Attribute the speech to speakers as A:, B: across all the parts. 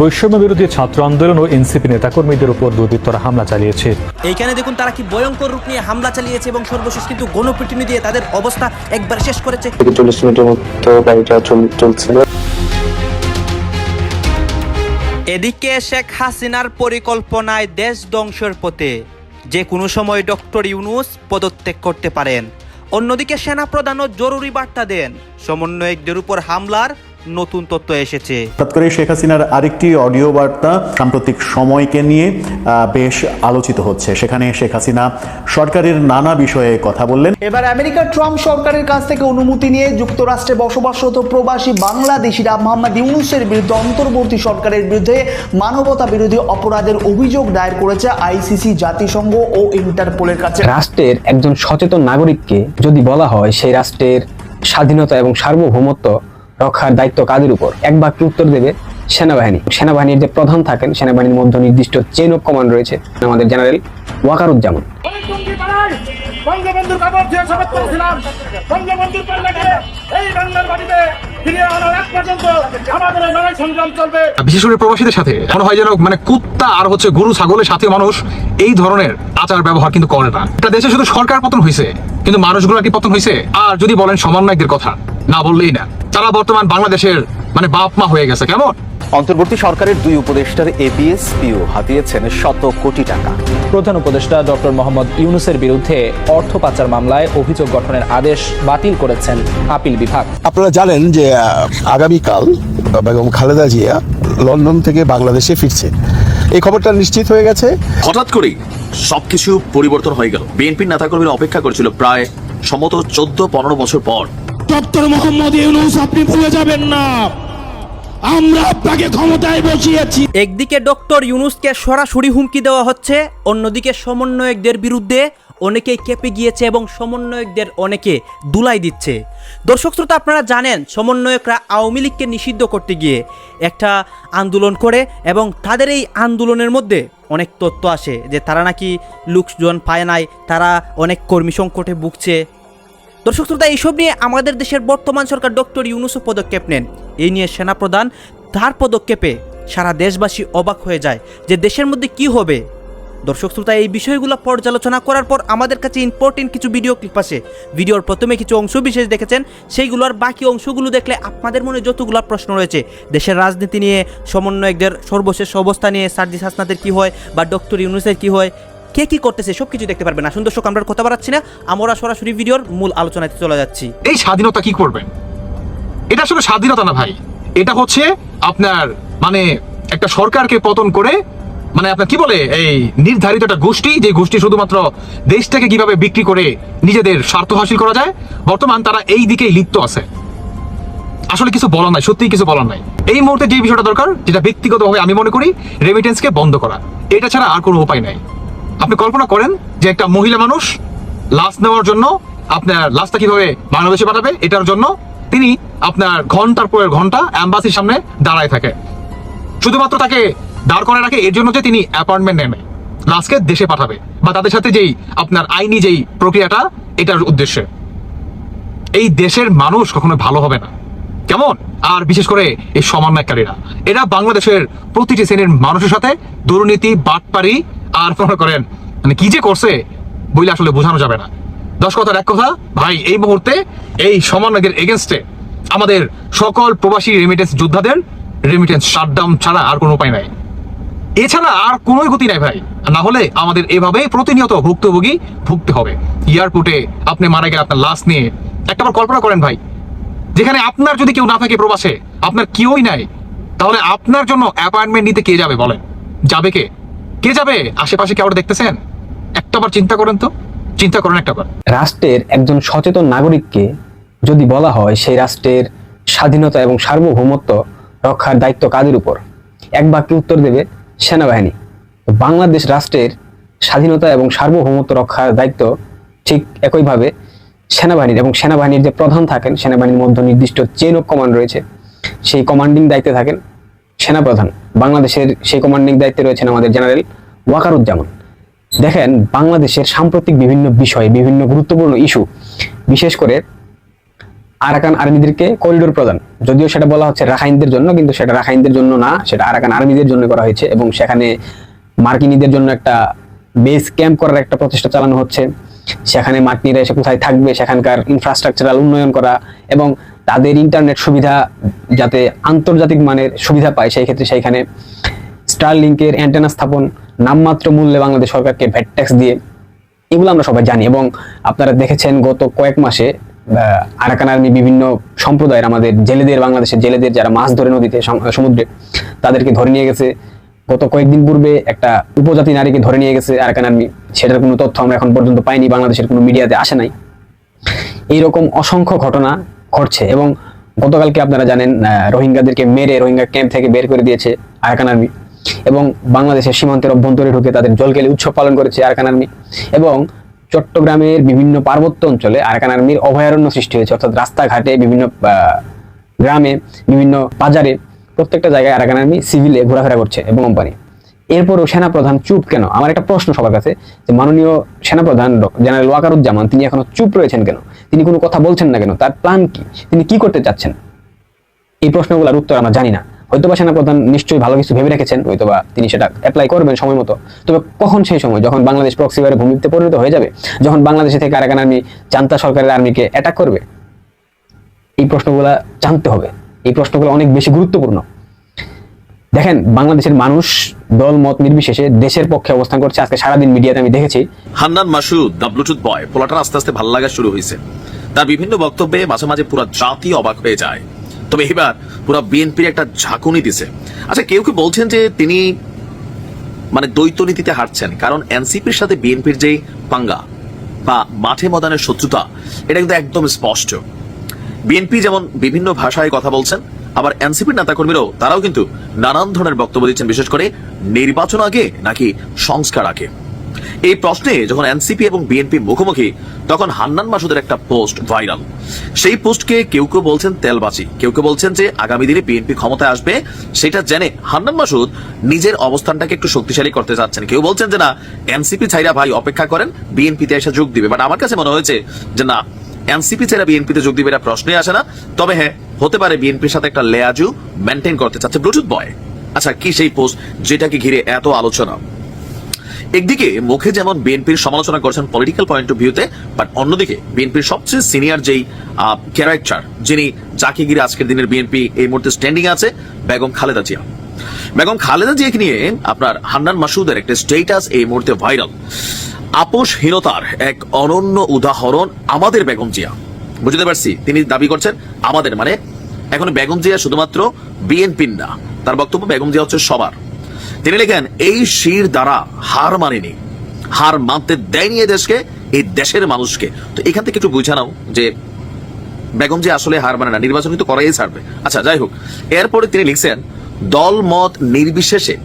A: বৈষম্য বিরোধী ছাত্র আন্দোলন ও এনসিপি নেতাকর্মীদের উপর দুর্বৃত্তরা হামলা চালিয়েছে।
B: এইখানে দেখুন তারা কি ভয়ঙ্কর রূপ নিয়ে হামলা চালিয়েছে এবং সর্বশেষ কিন্তু গণপিটুনি দিয়ে তাদের অবস্থা একবার শেষ করেছে।
C: চল্লিশ মিনিটের মতো গাড়িটা চলছিল
B: এদিকে শেখ হাসিনার পরিকল্পনায় দেশ ধ্বংসের পথে যে কোনো সময় ডক্টর ইউনুস পদত্যাগ করতে পারেন। অন্যদিকে সেনা সেনাপ্রধানও জরুরি বার্তা দেন। সমন্বয়কদের উপর হামলার নতুন তথ্য এসেছে।
D: করে শেখ হাসিনার আরেকটি অডিও বার্তা সাম্প্রতিক সময়কে নিয়ে বেশ আলোচিত হচ্ছে। সেখানে শেখ হাসিনা সরকারের নানা বিষয়ে কথা বললেন।
E: এবার আমেরিকার ট্রাম্প সরকারের কাছ থেকে অনুমতি নিয়ে যুক্তরাষ্ট্রে বসবাসরত প্রবাসী বাংলাদেশিরা মোহাম্মদ ইউনুসের বিরুদ্ধে অন্তর্বর্তী সরকারের বিরুদ্ধে মানবতা বিরোধী অপরাধের অভিযোগ দায়ের করেছে আইসিসি জাতিসংঘ ও ইন্টারপোলের কাছে।
F: রাষ্ট্রের একজন সচেতন নাগরিককে যদি বলা হয় সেই রাষ্ট্রের স্বাধীনতা এবং সার্বভৌমত্ব রক্ষার দায়িত্ব কাদের উপর? এক বাক্যে উত্তর দেবে সেনাবাহিনী। সেনাবাহিনীর যে প্রধান থাকেন, সেনাবাহিনীর মধ্যে নির্দিষ্ট চেন অফ কমান্ড রয়েছে, আমাদের জেনারেল ওয়াকারুজ্জামান।
G: বঙ্গবন্ধুর কাপড় দিয়ে শপথ করেছিলাম। বঙ্গবন্ধুর এই বাংলার মাটিতে
H: বিশেষ প্রবাসীদের সাথে, মনে হয় যেন মানে কুত্তা আর হচ্ছে গরু, ছাগলের সাথে মানুষ এই ধরনের আচার ব্যবহার কিন্তু করে না। এটা দেশে শুধু সরকার পতন হয়েছে, কিন্তু মানুষগুলো কি পতন হয়েছে? আর যদি বলেন সমন্বয়কদের কথা, না বললেই না। তারা বর্তমান বাংলাদেশের মানে বাপ মা হয়ে গেছে, কেমন?
I: অন্তর্বর্তী সরকারের দুই উপদেষ্টার এবিএস পিও হাতিয়েছেন শত কোটি টাকা।
J: প্রধান উপদেষ্টা ডক্টর মোহাম্মদ ইউনুসের বিরুদ্ধে অর্থ পাচার মামলায় অভিযোগ গঠনের আদেশ বাতিল করেছেন আপিল বিভাগ।
K: আপনারা জানেন যে আহ, আগামীকাল বেগম খালেদা জিয়া লন্ডন থেকে বাংলাদেশে ফিরছে। এই খবরটা নিশ্চিত হয়ে গেছে।
L: হঠাৎ করেই সবকিছু পরিবর্তন হয়ে গেল। বিএনপির নেতাকর্মীরা অপেক্ষা করেছিল প্রায় সমত চোদ্দ পনেরো বছর পর।
G: ডক্টর মোহাম্মদ ইউনুস আপনি ভুলে যাবেন না। আমরা আপনাকে ক্ষমতায় বসিয়েছি।
B: একদিকে ডক্টর ইউনুসকে সরাসরি হুমকি দেওয়া হচ্ছে, অন্যদিকে সমন্বয়কদের বিরুদ্ধে অনেকেই কেঁপে গিয়েছে এবং সমন্বয়কদের অনেকে দুলাই দিচ্ছে। দর্শক শ্রোতা, আপনারা জানেন, সমন্বয়করা আওয়ামী লীগকে নিষিদ্ধ করতে গিয়ে একটা আন্দোলন করে এবং তাদের এই আন্দোলনের মধ্যে অনেক তথ্য আসে যে তারা নাকি লোকজন পায় নাই, তারা অনেক কর্মী সংকটে ভুগছে দর্শক শ্রোতা, এইসব নিয়ে আমাদের দেশের বর্তমান সরকার ডক্টর ইউনুসও পদক্ষেপ নেন। এই নিয়ে সেনাপ্রধান তার পদক্ষেপে সারা দেশবাসী অবাক হয়ে যায় যে দেশের মধ্যে কি হবে। দর্শক শ্রোতা, এই বিষয়গুলো পর্যালোচনা করার পর আমাদের কাছে ইম্পর্টেন্ট কিছু ভিডিও ক্লিপ আছে। ভিডিওর প্রথমে কিছু অংশ বিশেষ দেখেছেন সেইগুলোর বাকি অংশগুলো দেখলে আপনাদের মনে যতগুলো প্রশ্ন রয়েছে, দেশের রাজনীতি নিয়ে সমন্বয়কদের সর্বশেষ অবস্থা নিয়ে সার্জিস হাসনাদের কি হয় বা ডক্টর ইউনুসের কি হয় কে কি করতেছে সব কিছু দেখতে পারবেন আসুন দর্শক আমরা কথা বাড়াচ্ছি না। আমরা সরাসরি ভিডিওর মূল আলোচনাতে চলে যাচ্ছি।
H: এই স্বাধীনতা কি করবেন এটা আসলে স্বাধীনতা না ভাই। এটা হচ্ছে আপনার মানে একটা সরকারকে পতন করে মানে আপনার কি বলে, এই নির্ধারিত একটা গোষ্ঠী, যে গোষ্ঠী শুধুমাত্র দেশটাকে কীভাবে বিক্রি করে নিজেদের স্বার্থ হাসিল করা যায়, বর্তমান তারা এই দিকেই লিপ্ত আছে। আসলে কিছু বলার নাই, সত্যিই কিছু বলার নাই। এই মুহূর্তে যে বিষয়টা দরকার, যেটা ব্যক্তিগতভাবে আমি মনে করি রেমিটেন্সকে বন্ধ করা। এটা ছাড়া আর কোনো উপায় নাই। আপনি কল্পনা করেন যে একটা মহিলা মানুষ লাশ নেওয়ার জন্য আপনার লাশটা কীভাবে বাংলাদেশে পাঠাবে, এটার জন্য তিনি আপনার ঘণ্টার পরের ঘণ্টা অ্যাম্বাসির সামনে দাঁড়ায় থাকে। শুধুমাত্র তাকে দাঁড় করে রাখে, এর জন্য যে তিনি অ্যাপয়েন্টমেন্ট নেবে লাশকে দেশে পাঠাবে বা তাদের সাথে যেই আপনার আইনি যেই প্রক্রিয়াটা, এটার উদ্দেশ্যে। এই দেশের মানুষ কখনো ভালো হবে না। কেমন? আর বিশেষ করে এই সমন্বয়কারীরা। এরা বাংলাদেশের প্রতিটি শ্রেণির মানুষের সাথে দুর্নীতি, বাটপারি আর মনে করেন? মানে কি যে করছে, বইলে আসলে বোঝানো যাবে না। দশ কথার এক কথা, ভাই, এই মুহূর্তে এই সমন্বয়কের এগেনস্টে আমাদের সকল প্রবাসী রেমিটেন্স যোদ্ধাদের রেমিটেন্স শাটডাউন ছাড়া আর কোনো উপায় নাই। এছাড়া আর কোনোই গতি নাই ভাই। না হলে আমাদের এভাবে প্রতিনিয়ত ভুক্তভোগী ভুগতে হবে। এয়ারপোর্টে আপনি মারা গেলে আপনার লাশ নিয়ে একটা বার কল্পনা করেন ভাই। যেখানে আপনার যদি কেউ না থাকে প্রবাসে, আপনার কেউই নাই, তাহলে আপনার জন্য অ্যাপয়েন্টমেন্ট নিতে কে যাবে বলেন? যাবে কে? কে যাবে? আশেপাশে কেউ দেখতেছেন? একটাবার চিন্তা করেন তো। চিন্তা করেন একটাবার
F: রাষ্ট্রের একজন সচেতন নাগরিককে যদি বলা হয়, সেই রাষ্ট্রের স্বাধীনতা এবং সার্বভৌমত্ব রক্ষার দায়িত্ব কাদের উপর? এক বাক্যে উত্তর দেবে? সেনাবাহিনী। বাংলাদেশ রাষ্ট্রের স্বাধীনতা এবং সার্বভৌমত্ব রক্ষার দায়িত্ব ঠিক একইভাবে সেনাবাহিনীর এবং সেনাবাহিনীর যে প্রধান থাকেন, সেনাবাহিনীর মধ্যে নির্দিষ্ট চেন অফ কমান্ড রয়েছে, সেই কমান্ডিং দায়িত্বে থাকেন। সেনাপ্রধান, বাংলাদেশের সেই কমান্ডিং দায়িত্বে রয়েছেন আমাদের জেনারেল ওয়াকারুজ্জামান। দেখেন, বাংলাদেশের সাম্প্রতিক বিভিন্ন বিষয়, বিভিন্ন গুরুত্বপূর্ণ ইস্যু বিশেষ করে আরাকান আর্মিদেরকে করিডোর প্রদান যদিও সেটা বলা হচ্ছে রাখাইনদের জন্য, কিন্তু সেটা রাখাইনদের জন্য না, সেটা আরাকান আর্মিদের জন্য করা হয়েছে এবং সেখানে মার্কিনীদের জন্য একটা বেস ক্যাম্প করার একটা প্রচেষ্টা চালানো হচ্ছে। সেখানে মার্কিনীরা এসে কোথায় থাকবে, সেখানকার ইনফ্রাস্ট্রাকচারাল উন্নয়ন করা এবং তাদের ইন্টারনেট সুবিধা যাতে আন্তর্জাতিক মানের সুবিধা পায়, সেই ক্ষেত্রে সেইখানে স্টারলিংকের অ্যান্টেনা স্থাপন, নামমাত্র মূল্যে বাংলাদেশ সরকারকে ভ্যাট ট্যাক্স দিয়ে, এগুলো আমরা সবাই জানি। এবং আপনারা দেখেছেন গত কয়েক মাসে আরাকান আর্মি বিভিন্ন সম্প্রদায়ের আমাদের জেলেদের, বাংলাদেশের জেলেদের যারা মাছ ধরে নদীতে সমুদ্রে, তাদেরকে ধরে নিয়ে গেছে। গত কয়েকদিন পূর্বে একটা উপজাতি নারীকে ধরে নিয়ে গেছে আরাকান আর্মি সেটার কোনো তথ্য আমরা এখন পর্যন্ত পাইনি, বাংলাদেশের কোনো মিডিয়াতে আসে নাই। এইরকম অসংখ্য ঘটনা ঘটছে এবং গতকালকে আপনারা জানেন রোহিঙ্গাদেরকে মেরে রোহিঙ্গা ক্যাম্প থেকে বের করে দিয়েছে আরাকান আর্মি এবং বাংলাদেশের সীমান্তের অভ্যন্তরে ঢুকে তাদের জলকেলি উৎসব পালন করেছে আরাকান আর্মি এবং চট্টগ্রামের বিভিন্ন পার্বত্য অঞ্চলে আরাকান আর্মির অভয়ারণ্য সৃষ্টি হয়েছে, অর্থাৎ রাস্তাঘাটে বিভিন্ন গ্রামে বিভিন্ন বাজারে প্রত্যেকটা জায়গায় আরাকান আর্মি সিভিলে ঘোরাফেরা করছে এবং কোম্পানি। এরপরও সেনাপ্রধান চুপ কেন? আমার একটা প্রশ্ন সবার কাছে, যে মাননীয় সেনাপ্রধান জেনারেল ওয়াকারুজ্জামান, তিনি এখনও চুপ রয়েছেন কেন? তিনি কোনো কথা বলছেন না কেন? তার প্ল্যান কি? তিনি কি করতে চাচ্ছেন? এই প্রশ্নগুলোর উত্তর আমরা জানি না। হয়তোবা সেনাপ্রধান নিশ্চয়ই ভালো কিছু ভেবে রেখেছেন, হয়তোবা তিনি সেটা অ্যাপ্লাই করবেন সময় মতো। তবে কখন সেই সময়? যখন বাংলাদেশ প্রক্সিবারের ভূমিতে পরিণত হয়ে যাবে? যখন বাংলাদেশে থেকে আরাকান আর্মি জান্তা সরকারের আর্মিকে অ্যাটাক করবে? এই প্রশ্নগুলা জানতে হবে। এই প্রশ্নগুলো অনেক বেশি গুরুত্বপূর্ণ। দেখেন, বাংলাদেশের মানুষ দল, মত নির্বিশেষে দেশের পক্ষে অবস্থান করছে। আজকে সারাদিন মিডিয়াতে আমি দেখেছি।
L: হান্নান মাসুদ ব্লুটুথ বয়, পোলাটার আস্তে আস্তে ভালো লাগা শুরু হয়েছে তার বিভিন্ন বক্তব্যে মাঝে মাঝে পুরো জাতি অবাক হয়ে যায়। তবে এবার পুরো বিএনপির একটা ঝাঁকুনি দিছে। আচ্ছা কেউ কেউ বলছেন যে তিনি মানে দ্বৈত নীতিতে হারছেন কারণ এনসিপির সাথে বিএনপির যে পাঙ্গা বা মাঠে ময়দানের শত্রুতা, এটা কিন্তু একদম স্পষ্ট। বিএনপি যেমন বিভিন্ন ভাষায় কথা বলছেন আবার এনসিপির নেতাকর্মীরাও তারাও কিন্তু নানান ধরনের বক্তব্য দিচ্ছেন, বিশেষ করে নির্বাচন আগে নাকি সংস্কার আগে। এই প্রশ্নে যখন এনসিপি এবং বিএনপি মুখোমুখি, তখন হান্নান মাসুদের একটা পোস্ট ভাইরাল। সেই পোস্টকে কেউ কেউ বলছেন তেলবাচি কেউ কেউ বলছেন যে আগামী দিনে বিএনপি ক্ষমতায় আসবে, সেটা জেনে হান্নান মাসুদ নিজের অবস্থানটাকে একটু শক্তিশালী করতে চাচ্ছেন কেউ বলছেন যে না, এনসিপি ছাইরা ভাই অপেক্ষা করেন, বিএনপিতে এসে যোগ দিবে। বাট আমার কাছে মনে হয়েছে যে না এনসিপি ছাড়া বিএনপিতে যোগ দিবে এটা প্রশ্নই আসে না। তবে হ্যাঁ হতে পারে বিএনপির সাথে একটা লেয়াজু মেনটেন করতে চাচ্ছে ব্লুটুথ বয় আচ্ছা কি সেই পোস্ট যেটাকে ঘিরে এত আলোচনা? একদিকে মুখে যেমন বিএনপির সমালোচনা করছেন পলিটিক্যাল পয়েন্ট অফ ভিউতে বাট অন্যদিকে বিএনপির সবচেয়ে সিনিয়র যেই ক্যারেক্টার যিনি যাকে ঘিরে আজকের দিনের বিএনপি এই মুহূর্তে স্ট্যান্ডিং আছে, বেগম খালেদা জিয়া। বেগম খালেদা জিয়াকে নিয়ে আপনার হান্নান মাসুদের একটা স্টেটাস এই মুহূর্তে ভাইরাল আপোষহীনতার এক অনন্য উদাহরণ আমাদের বেগম জিয়া। বুঝতে পারছি? তিনি দাবি করছেন আমাদের মানে এখন বেগম জিয়া শুধুমাত্র বিএনপির না, তার বক্তব্য বেগম জিয়া হচ্ছে সবার। তিনি লেখেন, এই শির দ্বারা হার মানেনি। হার মানতে দেয়নি দেশকে, এই দেশের মানুষকে। তো এখান থেকে একটু বুঝে যে বেগম যে আসলে হার মানে না, নির্বাচন কিন্তু করাই ছাড়বে। আচ্ছা যাই হোক, এরপরে তিনি লিখছেন দল মত নির্বিশেষে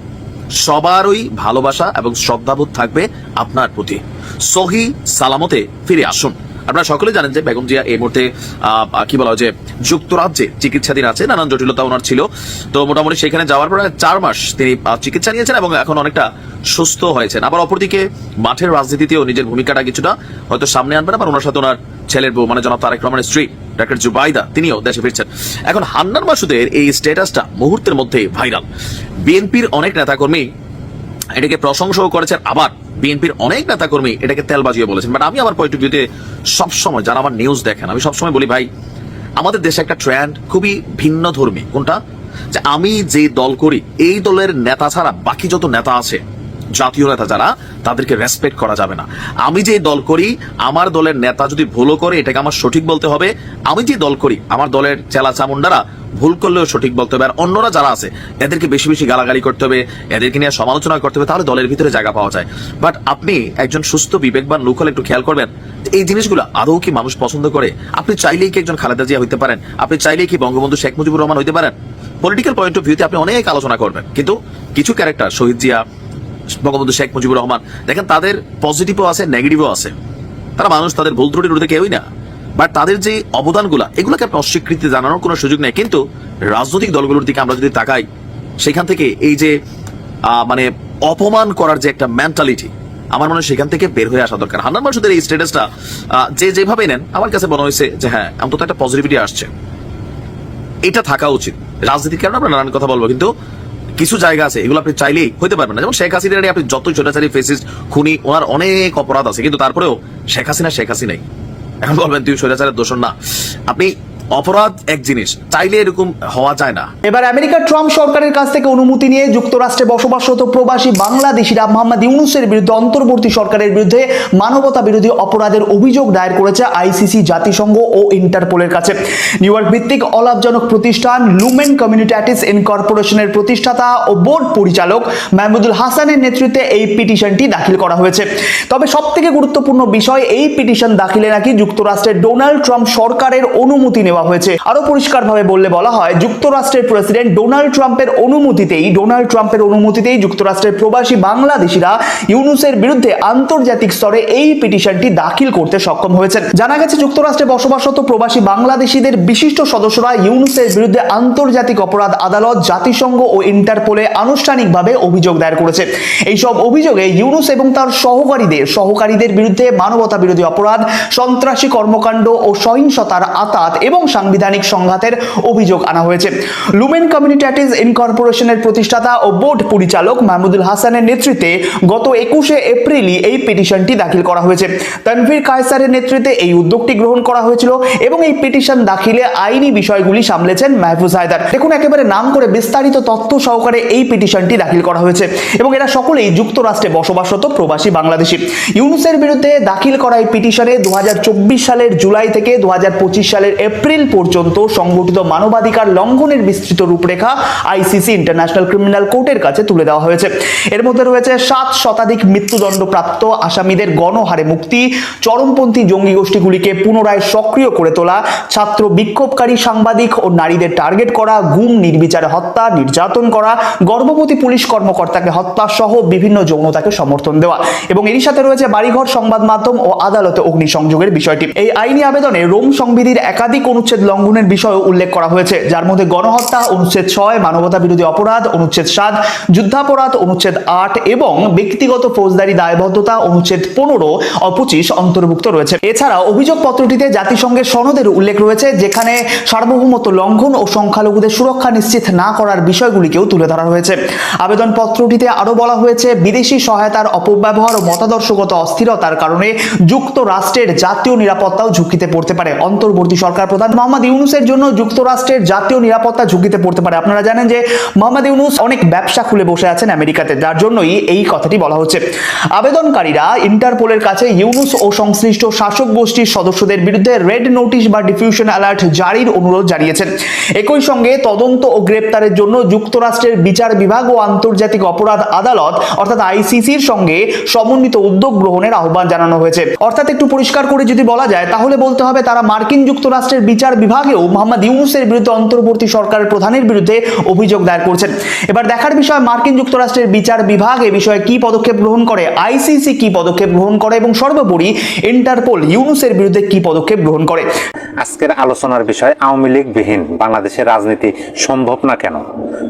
L: সবারই ভালোবাসা এবং শ্রদ্ধাবোধ থাকবে আপনার প্রতি। সহি সালামতে ফিরে আসুন। আপনারা সকলে জানেন যে বেগম জিয়া এই মুহূর্তে কি বলা হয় যে যুক্তরাজ্যে চিকিৎসাধীন আছে নানান জটিলতা ওনার ছিল। তো মোটামুটি সেখানে যাওয়ার পর চার মাস তিনি চিকিৎসা নিয়েছেন এবং এখন অনেকটা সুস্থ হয়েছেন। আবার অপরদিকে মাঠের রাজনীতিতেও নিজের ভূমিকাটা কিছুটা হয়তো সামনে আনবেন আবার ওনার সাথে ওনার ছেলের বউ মানে জনাব তারেক রহমানের স্ত্রী, ডাক্তার জুবাইদা, তিনিও দেশে ফিরছেন। এখন হান্নান মাসুদের এই স্ট্যাটাসটা মুহূর্তের মধ্যে ভাইরাল। বিএনপির অনেক নেতাকর্মী এটাকে প্রশংসাও করেছেন, আবার বিএনপির অনেক নেতাকর্মী এটাকে তেল বাজিয়ে বলেছেন বাট আমি আমার পয়েন্ট অফ ভিউতে সবসময় যারা আমার নিউজ দেখেন, আমি সবসময় বলি, ভাই, আমাদের দেশে একটা ট্রেন্ড খুবই ভিন্ন ধর্মী। কোনটা? যে আমি যে দল করি, এই দলের নেতা ছাড়া বাকি যত নেতা আছে, জাতীয় নেতা যারা, তাদেরকে রেসপেক্ট করা যাবে না। আমি যে দল করি, আমার দলের নেতা যদি ভুলও করে, এটাকে আমার সঠিক বলতে হবে। আমি যে দল করি, আমার দলের চেলা চামুন্ডারা ভুল করলেও সঠিক বলতে হবে আর অন্যরা যারা আছে, এদেরকে বেশি বেশি গালাগালি করতে হবে, এদেরকে নিয়ে সমালোচনা করতে হবে, তাহলে দলের ভিতরে জায়গা পাওয়া যায়। বাট আপনি একজন সুস্থ, বিবেকবান লোক হলে একটু খেয়াল করবেন, এই জিনিসগুলো আদৌ কি মানুষ পছন্দ করে? আপনি চাইলেই কি একজন খালেদা জিয়া হইতে পারেন? আপনি চাইলেই কি বঙ্গবন্ধু শেখ মুজিবুর রহমান হইতে পারেন? পলিটিক্যাল পয়েন্ট অফ ভিউতে আপনি অনেক আলোচনা করবেন, কিন্তু কিছু ক্যারেক্টার শহীদ জিয়া, বঙ্গবন্ধু শেখ মুজিবুর রহমান, দেখেন তাদের পজিটিভও আছে নেগেটিভও আছে। তারা মানুষ, তাদের ভুল ত্রুটির কেউই না। বাট তাদের যে অবদানগুলো, এগুলোকে আপনি অস্বীকৃতি জানানোর কোনো সুযোগ নেই। কিন্তু রাজনৈতিক দলগুলোর দিকে আমরা যদি তাকাই, সেখান থেকে এই যে মানে অপমান করার যে একটা মেন্টালিটি আমার মনে হয় সেখান থেকে বের হয়ে আসা দরকার। হান্নান মাসুদের এই স্ট্যাটাসটা যে যেভাবে নেন, আমার কাছে মনে হয়েছে যে হ্যাঁ অন্তত একটা পজিটিভিটি আসছে। এটা থাকা উচিত। রাজনীতির কারণে আমরা নানান কথা বলব, কিন্তু কিছু জায়গা আছে, এগুলো আপনি চাইলেই হতে পারবেন না। যেমন শেখ হাসিনা আপনি যতই ছোটাচারি ফেসিস খুনি, ওনার অনেক অপরাধ আছে, কিন্তু তারপরেও শেখ হাসিনা, শেখ হাসিনাই। এখন বলবেন তুই স্বৈরাচারের দোষণ না। আপনি অপরাধ এক জিনিস, চাইলে এরকম হওয়া যায় না।
E: এবার আমেরিকার ট্রাম্প সরকারের কাছ থেকে অনুমতি নিয়ে যুক্তরাষ্ট্রে বসবাসরত প্রবাসী বাংলাদেশিরা মোহাম্মদ ইউনুসের বিরুদ্ধে অন্তর্বর্তী সরকারের বিরুদ্ধে মানবতা বিরোধী অপরাধের অভিযোগ দায়ের করেছে আইসিসি, জাতিসংঘ ও ইন্টারপোলের কাছে। নিউ ইয়র্ক ভিত্তিক অলাভজনক প্রতিষ্ঠান লুমেন কমিউনিটাইটিস ইনকর্পোরেশনের প্রতিষ্ঠাতা ও বোর্ড পরিচালক মাহমুদুল হাসানের নেতৃত্বে এই পিটিশনটি দাখিল করা হয়েছে। তবে সবথেকে গুরুত্বপূর্ণ বিষয়, এই পিটিশন দাখিলে নাকি যুক্তরাষ্ট্রের ডোনাল্ড ট্রাম্প সরকারের অনুমতি নেওয়া হয়েছে। আরও পরিষ্কারভাবে বললে বলা হয়, যুক্তরাষ্ট্রের প্রেসিডেন্ট ডোনাল্ড ট্রাম্পের অনুমতিতেই, ডোনাল্ড ট্রাম্পের অনুমতিতেই যুক্তরাষ্ট্রের প্রবাসী বাংলাদেশিরা ইউনুসের বিরুদ্ধে আন্তর্জাতিক স্তরে এই পিটিশনটি দাখিল করতে সক্ষম হয়েছেন। জানা গেছে, যুক্তরাষ্ট্রে বসবাসরত প্রবাসী বাংলাদেশিদের বিশিষ্ট সদস্যরা ইউনুসের বিরুদ্ধে আন্তর্জাতিক অপরাধ আদালত, জাতিসংঘ ও ইন্টারপোলে আনুষ্ঠানিকভাবে অভিযোগ দায়ের করেছে। এইসব অভিযোগে ইউনুস এবং তার সহকারীদের সহকারীদের বিরুদ্ধে মানবতা বিরোধী অপরাধ, সন্ত্রাসী কর্মকাণ্ড ও সহিংসতার আতাত এবং সাংবিধানিক সংঘাতের অভিযোগ আনা হয়েছে। লুমেন কমিউনিটাইটিস ইনকর্পোরেশনের প্রতিষ্ঠাতা ও বোর্ড পরিচালক মাহমুদুল হাসানের নেতৃত্বে গত একুশে এপ্রিলই এই পিটিশনটি দাখিল করা হয়েছে। তানভীর কায়সারের নেতৃত্বে এই উদ্যোগটি গ্রহণ করা হয়েছিল এবং এই পিটিশন দাখিলে আইনি বিষয়গুলি সামলেছেন মাহফুজ হায়দার। দেখুন, একেবারে নাম করে বিস্তারিত তথ্য সহকারে এই পিটিশনটি দাখিল করা হয়েছে এবং এরা সকলেই যুক্তরাষ্ট্রে বসবাসরত প্রবাসী বাংলাদেশি। ইউনুসের বিরুদ্ধে দাখিল করা এই পিটিশনে দু হাজার চব্বিশ সালের জুলাই থেকে দু হাজার পঁচিশ সালের এপ্রিল পর্যন্ত সংগঠিত মানবাধিকার লঙ্ঘনের বিস্তৃত রূপরেখা আইসিসি ইন্টারন্যাশনাল ক্রিমিনাল কোর্টের কাছে তুলে দেওয়া হয়েছে। এর মধ্যে রয়েছে সাত শতাধিক মৃত্যুদণ্ডপ্রাপ্ত আসামিদের গণহারে মুক্তি, চরমপন্থী জঙ্গি গোষ্ঠীগুলিকে পুনরায় সক্রিয় করে তোলা, ছাত্র বিক্ষোভকারী সাংবাদিক ও নারীদের টার্গেট করা, গুম, নির্বিচারে হত্যা, নির্যাতন করা, গর্ভবতী পুলিশ কর্মকর্তাকে হত্যা সহ বিভিন্ন যৌনতাকে সমর্থন দেওয়া। এবং এরই সাথে রয়েছে বাড়িঘর সংবাদ মাধ্যম ও আদালতে অগ্নিসংযোগের বিষয়টি। এই আইনি আবেদনে রোম সংবিধির একাধিক অনুচ্ছেদ লঙ্ঘনের বিষয়ও উল্লেখ করা হয়েছে, যার মধ্যে গণহত্যা, অনুচ্ছেদ ছয়, মানবতা বিরোধী অপরাধ, অনুচ্ছেদ সাত, যুদ্ধাপরাধ, অনুচ্ছেদ আট এবং ব্যক্তিগত ফৌজদারি দায়বদ্ধতা, অনুচ্ছেদ পনেরো ও পঁচিশ অন্তর্ভুক্ত রয়েছে। এছাড়া অভিযোগ পত্রটিতে জাতিসংঘের সনদের উল্লেখ রয়েছে, যেখানে সার্বভৌমত্ব লঙ্ঘন ও সংখ্যালঘুদের সুরক্ষা নিশ্চিত না করার বিষয়গুলিকেও তুলে ধরা হয়েছে। আবেদন পত্রটিতে আরও বলা হয়েছে, বিদেশি সহায়তার অপব্যবহার ও মতাদর্শগত অস্থিরতার কারণে যুক্তরাষ্ট্রের জাতীয় নিরাপত্তাও ঝুঁকিতে পড়তে পারে। অন্তর্বর্তী সরকার প্রধান মোহাম্মদ ইউনুসের জন্য যুক্তরাষ্ট্রের জাতীয় নিরাপত্তা ঝুঁকিতে পড়তে পারে। আপনারা জানেন যে মোহাম্মদ ইউনুস অনেক ব্যবসা খুলে বসে আছেন আমেরিকাতে, যার জন্যই এই কথাটি বলা হচ্ছে। আবেদনকারীরা ইন্টারপোলের কাছে ইউনুস ও সংশ্লিষ্ট শাসক গোষ্ঠীর সদস্যদের বিরুদ্ধে রেড নোটিশ বা ডিফিউশন অ্যালার্ট জারির অনুরোধ জানিয়েছেন। একই সঙ্গে তদন্ত ও গ্রেপ্তারের জন্য যুক্তরাষ্ট্রের বিচার বিভাগ ও আন্তর্জাতিক অপরাধ আদালত, অর্থাৎ আইসিসির সঙ্গে সমন্বিত উদ্যোগ গ্রহণের আহ্বান জানানো হয়েছে। অর্থাৎ একটু পরিষ্কার করে যদি বলা যায়, তাহলে বলতে হবে তারা মার্কিন যুক্তরাষ্ট্রের বিচার বিভাগেও মোহাম্মদ ইউনুসের বিরুদ্ধে অন্তর্বর্তী সরকারের প্রধানের বিরুদ্ধে অভিযোগ দায়ের করছেন। এবার দেখার বিষয়, মার্কিন যুক্তরাষ্ট্রের বিচার বিভাগ এ বিষয়ে কি পদক্ষেপ গ্রহণ করে, আইসিসি কি পদক্ষেপ গ্রহণ করে এবং সর্বোপরি ইন্টারপোল ইউনুসের বিরুদ্ধে কি পদক্ষেপ গ্রহণ করে?
M: আজকের আলোচনার বিষয় আওয়ামী লীগ বিহীন বাংলাদেশের রাজনীতি সম্ভব না কেন?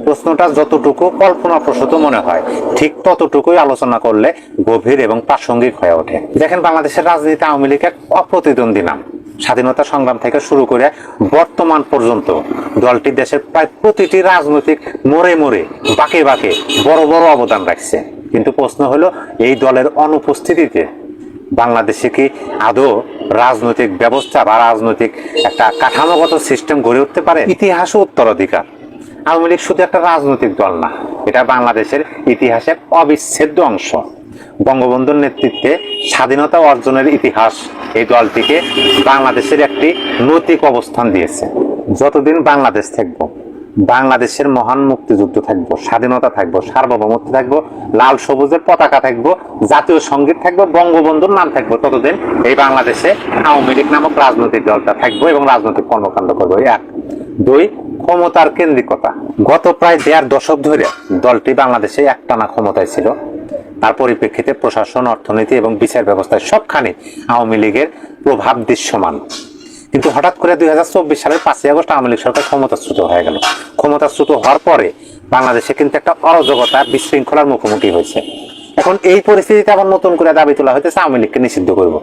M: প্রশ্নটা যতটুকু কল্পনাপ্রসূত মনে হয়, ঠিক ততটুকুই আলোচনা করলে গভীর এবং প্রাসঙ্গিক হয়ে ওঠে। দেখেন, বাংলাদেশের রাজনীতি আওয়ামী লীগ এক অপ্রতিদ্বন্দ্বী নাম। স্বাধীনতা সংগ্রাম থেকে শুরু করে বর্তমান পর্যন্ত দলটি দেশের প্রায় প্রতিটি রাজনৈতিক মোড়ে মোড়ে, বাঁকে বাঁকে বড় বড় অবদান রাখছে। কিন্তু প্রশ্ন হলো, এই দলের অনুপস্থিতিতে বাংলাদেশে কি আদৌ রাজনৈতিক ব্যবস্থা বা রাজনৈতিক একটা কাঠামোগত সিস্টেম গড়ে উঠতে পারে? ইতিহাস ও উত্তরাধিকার। আওয়ামী লীগ শুধু একটা রাজনৈতিক দল না, এটা বাংলাদেশের ইতিহাসের অবিচ্ছেদ্য অংশ। বঙ্গবন্ধুর নেতৃত্বে স্বাধীনতা অর্জনের ইতিহাস এই দলটিকে বাংলাদেশের একটি নৈতিক অবস্থান দিয়েছে। যতদিন বাংলাদেশ থাকব, বাংলাদেশের মহান মুক্তিযুদ্ধ থাকব, স্বাধীনতা থাকব, সার্বভৌমত্ব থাকব, লাল সবুজের পতাকা থাকব, জাতীয় সংগীত থাকব, বঙ্গবন্ধুর নাম থাকব, ততদিন এই বাংলাদেশে আওয়ামী লীগ নামক রাজনৈতিক দলটা থাকব এবং রাজনৈতিক কর্মকাণ্ড করব। এক। দুই, ক্ষমতার কেন্দ্রিকতা। গত প্রায় দেড় দশক ধরে দলটি বাংলাদেশে একটানা ক্ষমতায় ছিল। তার পরিপ্রেক্ষিতে প্রশাসন, অর্থনীতি এবং বিচার ব্যবস্থায় সবখানে আওয়ামী লীগের প্রভাব দৃশ্যমান। কিন্তু হঠাৎ করে দুই হাজার চব্বিশ সালের পাঁচই আগস্ট আওয়ামী লীগ সরকার ক্ষমতাচ্যুত হয়ে গেল। ক্ষমতাচ্যুত হওয়ার পরে বাংলাদেশে কিন্তু একটা অরাজকতা, বিশৃঙ্খলার মুখোমুখি হয়েছে। এখন এই পরিস্থিতিতে আবার নতুন করে দাবি তোলা হইতেছে আওয়ামী লীগকে নিষিদ্ধ করব।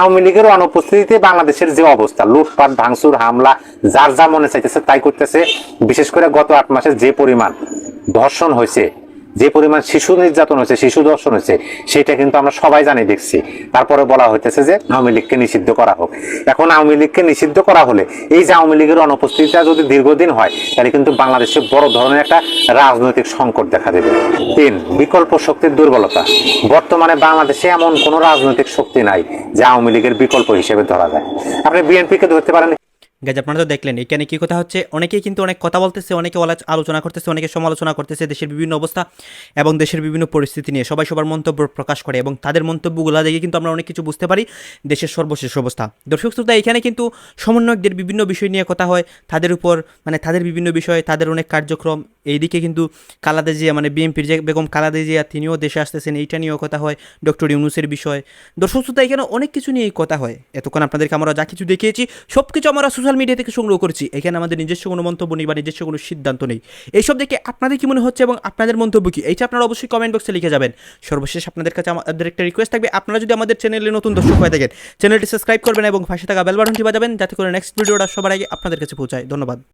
M: আওয়ামী লীগের অনুপস্থিতিতে বাংলাদেশের যে অবস্থা, লুটপাট, ভাঙচুর, হামলা, যার যা মনে চাইতেছে তাই করতেছে। বিশেষ করে গত আট মাসে যে পরিমাণ ধর্ষণ হয়েছে যে পরিমাণ শিশু নির্যাতন হয়েছে, শিশু দর্শন হয়েছে, সেটা কিন্তু আমরা সবাই জানি, দেখছি। তারপরে বলা হইতেছে যে আওয়ামী লীগকে নিষিদ্ধ করা হোক। এখন আওয়ামী লীগকে নিষিদ্ধ করা হলে এই যে আওয়ামী লীগের অনুপস্থিতিটা যদি দীর্ঘদিন হয়, তাহলে কিন্তু বাংলাদেশে বড় ধরনের একটা রাজনৈতিক সংকট দেখা দেবে। তিন, বিকল্প শক্তির দুর্বলতা। বর্তমানে বাংলাদেশে এমন কোনো রাজনৈতিক শক্তি নাই যে আওয়ামী লীগের বিকল্প হিসেবে ধরা যায়। আপনি বিএনপিকে ধরতে পারেন
B: গাইজ, আপনারা তো দেখলেন, এখানে কি কথা হচ্ছে? অনেকেই কিন্তু অনেক কথা বলতেছে, অনেকে আলো- আলোচনা করতেছে, অনেকে সমালোচনা করতেছে দেশের বিভিন্ন অবস্থা এবং দেশের বিভিন্ন পরিস্থিতি নিয়ে। সবাই সবার মন্তব্য প্রকাশ করে এবং তাদের মন্তব্যগুলো দেখে কিন্তু আমরা অনেক কিছু বুঝতে পারি দেশের সর্বশেষ অবস্থা। দর্শক শ্রোতা, এখানে কিন্তু সমন্বয়কদের বিভিন্ন বিষয় নিয়ে কথা হয়। তাদের উপর মানে তাদের বিভিন্ন বিষয় তাদের অনেক কার্যক্রম। এইদিকে কিন্তু কালাদা জিয়া মানে বিএনপির যে বেগম কালাদা জিয়া তিনিও দেশে আসতেছেন, এইটা নিয়েও কথা হয়, ডক্টর ইউনুসের বিষয়। দর্শক শ্রোতা, এখানে অনেক কিছু নিয়েই কথা হয়। এতক্ষণ আপনাদেরকে আমরা যা কিছু দেখিয়েছি সব কিছু আমরা সোশ্যাল মিডিয়া থেকে সংগ্রহ করেছি। এখানে আমাদের নিজস্ব কোনো মন্তব্য নেই বা নিজস্ব কোনো সিদ্ধান্ত নেই। এইসব দেখে আপনাদের কি মনে হচ্ছে এবং আপনাদের মন্তব্য কি? এইটা আপনারা অবশ্যই কমেন্ট বক্সে লিখে যাবেন। সর্বশেষ আপনাদের কাছে আমাদের একটা রিকোয়েস্ট থাকবে। আপনারা যদি আমাদের চ্যানেলে নতুন দর্শক হয়ে থাকেন চ্যানেলটি সাবস্ক্রাইব করবেন এবং পাশে থাকা বেল বাটনটি বাজাবেন, যাতে করে নেক্সট ভিডিওটা সবার আগে আপনাদের কাছে পৌঁছায়। ধন্যবাদ।